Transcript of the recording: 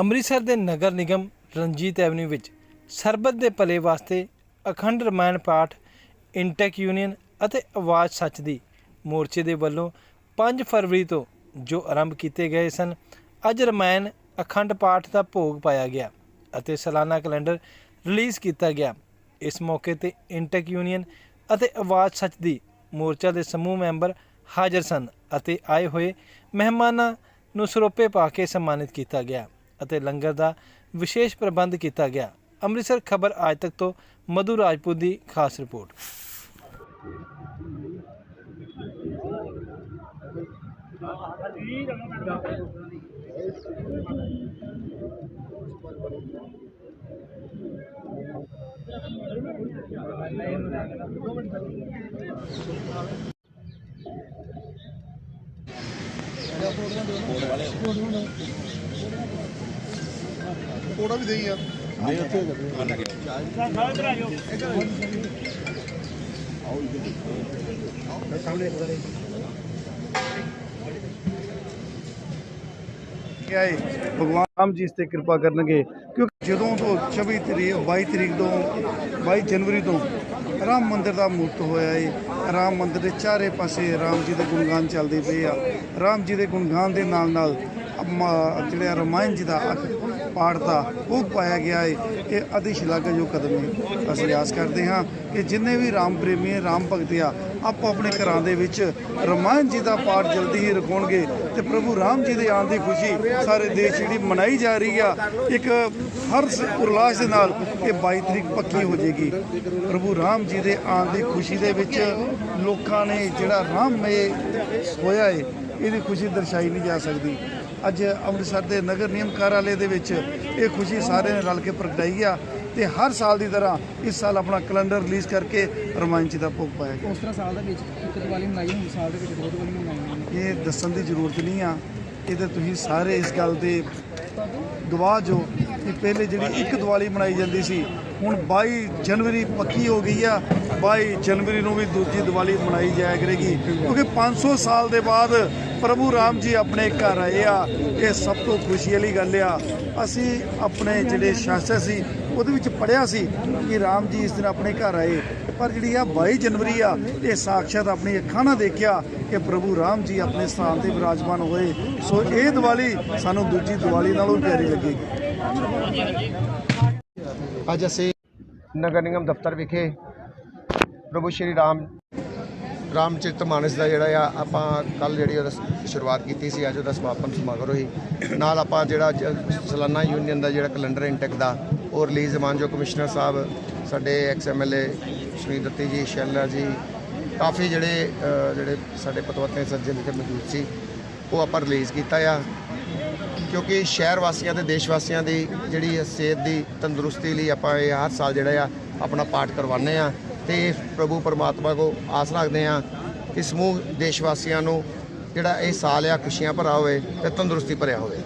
ਅੰਮ੍ਰਿਤਸਰ ਦੇ ਨਗਰ ਨਿਗਮ ਰਣਜੀਤ ਐਵਨਿਊ ਵਿੱਚ ਸਰਬਤ ਦੇ ਭਲੇ ਵਾਸਤੇ ਅਖੰਡ ਰਮਾਇਣ ਪਾਠ, ਇੰਟੈਕ ਯੂਨੀਅਨ ਅਤੇ ਆਵਾਜ਼ ਸੱਚ ਦੀ ਮੋਰਚੇ ਦੇ ਵੱਲੋਂ 5 ਫਰਵਰੀ ਤੋਂ ਜੋ ਆਰੰਭ ਕੀਤੇ ਗਏ ਸਨ, ਅੱਜ ਰਮਾਇਣ ਅਖੰਡ ਪਾਠ ਦਾ ਭੋਗ ਪਾਇਆ ਗਿਆ ਅਤੇ ਸਾਲਾਨਾ ਕੈਲੰਡਰ ਰਿਲੀਜ਼ ਕੀਤਾ ਗਿਆ। ਇਸ ਮੌਕੇ ਤੇ ਇੰਟੈਕ ਯੂਨੀਅਨ ਅਤੇ ਆਵਾਜ਼ ਸੱਚ ਦੀ ਮੋਰਚਾ ਦੇ ਸਮੂਹ ਮੈਂਬਰ ਹਾਜ਼ਰ ਸਨ ਅਤੇ ਆਏ ਹੋਏ ਮਹਿਮਾਨਾਂ ਨੂੰ ਸਰੋਪੇ ਪਾ ਕੇ ਸਨਮਾਨਿਤ ਕੀਤਾ ਗਿਆ। ਅਤੇ ਲੰਗਰ ਦਾ ਵਿਸ਼ੇਸ਼ ਪ੍ਰਬੰਧ ਕੀਤਾ ਗਿਆ। ਅੰਮ੍ਰਿਤਸਰ ਖਬਰ ਅੱਜ ਤੱਕ ਤੋਂ ਮਧੂ ਰਾਜਪੂਤ ਦੀ ਖਾਸ ਰਿਪੋਰਟ। ਕੋੜਾ ਵੀ ਦੇਈ ਯਾਰ ਆਏ। ਭਗਵਾਨ ਰਾਮ ਜੀ ਇਸ ਤੇ ਕਿਰਪਾ ਕਰਨਗੇ ਕਿਉਂਕਿ ਜਦੋਂ ਤੋਂ 24 ਤਰੀਕ 22 ਤਰੀਕ ਤੋਂ 22 ਜਨਵਰੀ ਤੋਂ ਰਾਮ ਮੰਦਿਰ ਦਾ ਮੂਰਤ ਹੋਇਆ ਏ। ਰਾਮ ਮੰਦਿਰ ਦੇ ਚਾਰੇ ਪਾਸੇ ਰਾਮ ਜੀ ਦੇ ਗੁਣਗਾਨ ਚੱਲਦੇ ਪਏ ਆ। ਰਾਮ ਜੀ ਦੇ ਗੁਣਗਾਨ ਦੇ ਨਾਲ ਨਾਲ ਜਿਹੜਾ ਰਮਾਇਣ ਜੀ ਦਾ ਅਖ- ਪਾਠ ਉਹ ਪਾਇਆ ਗਿਆ ਹੈ ਇਹ ਅਤੀ ਸ਼ਲਾਘਾਯੋਗ ਕਦਮ ਹੈ ਅਸੀਂ ਆਸ ਕਰਦੇ ਹਾਂ ਕਿ ਜਿੰਨੇ ਵੀ ਰਾਮ ਪ੍ਰੇਮੀ ਰਾਮ ਭਗਤ ਆ, ਆਪੋ ਆਪਣੇ ਘਰਾਂ ਦੇ ਵਿੱਚ ਰਮਾਇਣ ਜੀ ਦਾ ਪਾਠ ਜਲਦੀ ਹੀ ਰਖਾਉਣਗੇ ਤੇ ਪ੍ਰਭੂ ਰਾਮ ਜੀ ਦੇ ਆਉਣ ਦੀ ਖੁਸ਼ੀ ਸਾਰੇ ਦੇਸ਼ ਜਿਹੜੀ ਮਨਾਈ ਜਾ ਰਹੀ ਆ, ਇੱਕ ਹਰ ਉਲਾਸ ਦੇ ਨਾਲ ਇਹ 22 ਤਰੀਕ ਪੱਕੀ ਹੋ ਜਾਏਗੀ। ਪ੍ਰਭੂ ਰਾਮ ਜੀ ਦੇ ਆਉਣ ਦੀ ਖੁਸ਼ੀ ਦੇ ਵਿੱਚ ਲੋਕਾਂ ਨੇ ਜਿਹੜਾ ਰਾਮਮਏ ਹੋਇਆ ਏ, ਇਹਦੀ ਖੁਸ਼ੀ ਦਰਸਾਈ ਨਹੀਂ ਜਾ ਸਕਦੀ। ਅੱਜ ਅੰਮ੍ਰਿਤਸਰ ਦੇ ਨਗਰ ਨਿਯਮ ਕਾਰਆਲੇ ਦੇ ਵਿੱਚ ਇਹ ਖੁਸ਼ੀ ਸਾਰਿਆਂ ਨੇ ਰਲ ਕੇ ਪ੍ਰਗਟਾਈ ਆ ਤੇ ਹਰ ਸਾਲ ਦੀ ਤਰ੍ਹਾਂ ਇਸ ਸਾਲ ਆਪਣਾ ਕੈਲੰਡਰ ਰਿਲੀਜ਼ ਕਰਕੇ ਰਮਾਇਣ ਜੀ ਦਾ ਭੋਗ ਪਾਇਆ ਗਿਆ। ਉਸ ਤਰ੍ਹਾਂ ਸਾਲ ਦੇ ਵਿੱਚ ਇੱਕ ਦੀਵਾਲੀ ਮਨਾਈ ਹੁੰਦੀ ਸਾਲ ਦੇ ਵਿੱਚ ਦੋ ਦੀਵਾਲੀ ਮਨਾਈ ਹੁੰਦੀ। ਇਹ ਦੱਸਣ ਦੀ ਜ਼ਰੂਰਤ ਨਹੀਂ ਆ। ਇਹ ਤੇ ਤੁਸੀਂ ਸਾਰੇ ਇਸ ਗੱਲ ਦੇ ਗਵਾਹ ਜੋ ਕਿ ਪਹਿਲੇ ਜਿਹੜੀ ਇੱਕ ਦੀਵਾਲੀ ਮਨਾਈ ਜਾਂਦੀ ਸੀ ਹੁਣ 22 ਜਨਵਰੀ ਪੱਕੀ ਹੋ ਗਈ ਆ। 22 ਜਨਵਰੀ ਨੂੰ ਵੀ ਦੂਜੀ ਦੀਵਾਲੀ ਮਨਾਈ ਜਾਇਆ ਕਰੇਗੀ। ਕਿਉਂਕਿ 500 ਸਾਲ ਦੇ ਬਾਅਦ ਪ੍ਰਭੂ ਰਾਮ ਜੀ ਆਪਣੇ ਘਰ ਆਏ ਆ, ਇਹ ਸਭ ਤੋਂ ਖੁਸ਼ੀ ਵਾਲੀ ਗੱਲ ਆ। ਅਸੀਂ ਆਪਣੇ ਜਿਹੜੇ ਸ਼ਾਸਤਰ ਸੀ, ਉਹਦੇ ਵਿੱਚ ਪੜਿਆ ਸੀ ਕਿ ਰਾਮ ਜੀ ਇਸ ਦਿਨ ਆਪਣੇ ਘਰ ਆਏ। ਪਰ ਜਿਹੜੀ ਆ 22 ਜਨਵਰੀ ਆ, ਇਹ ਸਾਖਸ਼ਾਤ ਆਪਣੀ ਅੱਖਾਂ ਨਾਲ ਦੇਖਿਆ ਕਿ ਪ੍ਰਭੂ ਰਾਮ ਜੀ ਆਪਣੇ ਸਥਾਨ ਤੇ ਵਿਰਾਜਮਾਨ ਹੋਏ। ਸੋ ਇਹ ਦੀਵਾਲੀ ਸਾਨੂੰ ਦੂਜੀ ਦੀਵਾਲੀ ਨਾਲੋਂ ਪਿਆਰੀ ਲੱਗੇਗੀ ਅੱਜ ਅਸੀਂ ਨਗਰ ਨਿਗਮ ਦਫ਼ਤਰ ਵਿਖੇ ਪ੍ਰਭੂ ਸ਼੍ਰੀ ਰਾਮ ਰਾਮਚਰਿਤ ਮਾਨਸ ਦਾ ਜਿਹੜਾ ਆ, ਆਪਾਂ ਕੱਲ ਜਿਹੜੀ ਉਹਦਾ ਸ਼ੁਰੂਆਤ ਕੀਤੀ ਸੀ, ਅੱਜ ਉਹਦਾ ਸਮਾਪਨ ਸਮਾਗਮ ਹੀ ਨਾਲ ਆਪਾਂ ਜਿਹੜਾ ਸਾਲਾਨਾ ਯੂਨੀਅਨ ਦਾ ਜਿਹੜਾ ਕੈਲੰਡਰ ਇੰਟੈਕ ਦਾ, ਉਹ ਰਿਲੀਜ਼ ਮਾਨਜੋ ਕਮਿਸ਼ਨਰ ਸਾਹਿਬ, ਸਾਡੇ ਐਕਸ ਐਮਐਲਏ ਸ਼੍ਰੀ ਦੱਤੀ ਜੀ ਸ਼ੈਲਾ ਜੀ, ਕਾਫੀ ਜਿਹੜੇ ਜਿਹੜੇ ਸਾਡੇ ਪਤਵੰਤੇ ਸੱਜਣ ਇੱਥੇ ਮੌਜੂਦ ਸੀ, ਉਹ ਆਪਾਂ ਰਿਲੀਜ਼ ਕੀਤਾ ਆ। ਕਿਉਂਕਿ ਸ਼ਹਿਰ ਵਾਸੀਆਂ ਤੇ ਦੇਸ਼ ਵਾਸੀਆਂ ਦੀ ਜਿਹੜੀ ਸਿਹਤ ਦੀ ਤੰਦਰੁਸਤੀ ਲਈ ਆਪਾਂ ਇਹ ਹਰ ਸਾਲ ਜਿਹੜਾ ਆ, ਆਪਣਾ ਪਾਠ ਕਰਵਾਉਂਦੇ ਆ। ਤੇ ਪ੍ਰਭੂ ਪਰਮਾਤਮਾ ਕੋ ਆਸ ਰੱਖਦੇ ਆ ਕਿ ਸਮੂਹ ਦੇਸ਼ ਵਾਸੀਆਂ ਨੂੰ ਜਿਹੜਾ ਇਹ ਸਾਲ ਆ, ਖੁਸ਼ੀਆਂ ਭਰਾ ਹੋਵੇ ਤੇ ਤੰਦਰੁਸਤੀ ਭਰਿਆ ਹੋਵੇ।